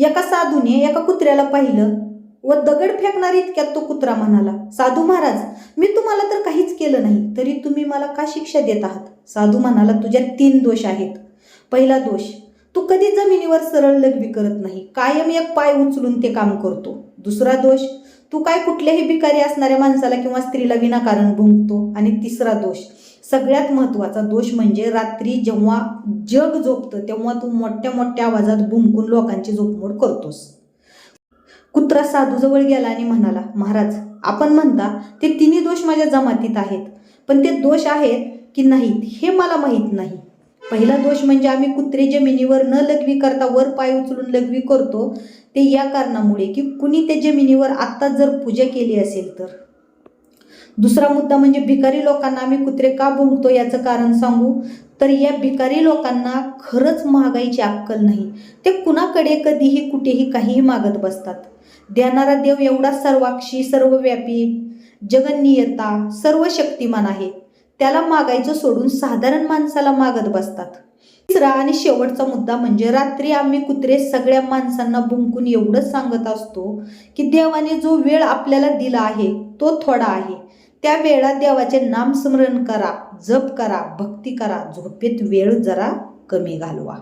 एका साधूने एका कुत्र्याला पाहिलं. व दगड फेकणार इतक्यात तो कुत्रा म्हणाला साधू महाराज मी तुम्हाला तर काहीच केलं नाही तरी तुम्ही मला का शिक्षा देत आहात? साधू म्हणाला तुझ्या तीन दोष आहेत. पहिला दोष तू कधी जमिनीवर सरळ लघवी करत नाही कायम एक पाय उचलून ते काम करतो. दुसरा दोष तू काय कुठल्याही भिकारी असणाऱ्या माणसाला किंवा स्त्रीला विनाकारण भुंकतो. आणि तिसरा दोष सगळ्यात महत्त्वाचा दोष म्हणजे रात्री जेव्हा जग झोपतं तेव्हा तू मोठ्या मोठ्या आवाजात भुंकून लोकांची झोपमोड करतोस. कुत्रा साधूजवळ गेला आणि म्हणाला महाराज आपण म्हणता ते तिन्ही दोष माझ्या जमातीत आहेत पण ते दोष आहेत की नाहीत हे मला माहीत नाही. पहिला दोष म्हणजे आम्ही कुत्रे जमिनीवर न लघवी करता वर पाय उचलून लघवी करतो ते या कारणामुळे की कुणी त्या जमिनीवर आत्ताच जर पूजा केली असेल तर. दुसरा मुद्दा म्हणजे भिकारी लोकांना आम्ही कुत्रे का भुंकतो याचं कारण सांगू? तर या भिकारी लोकांना खरंच महागाईची अक्कल नाही. ते कुणाकडे कधीही कुठेही काहीही मागत बसतात. देणारा देव एवढा सर्वाक्षी सर्वव्यापी जगन्नियता सर्व शक्तिमान आहे. त्याला मागायचं सोडून साधारण माणसाला मागत बसतात. तिसरा आणि शेवटचा मुद्दा म्हणजे रात्री आम्ही कुत्रे सगळ्या माणसांना भुंकून एवढंच सांगत असतो की देवाने जो वेळ आपल्याला दिला आहे तो थोडा आहे. त्या वेळात देवाचे नामस्मरण करा जप करा भक्ती करा झोपेत वेळ जरा कमी घालवा.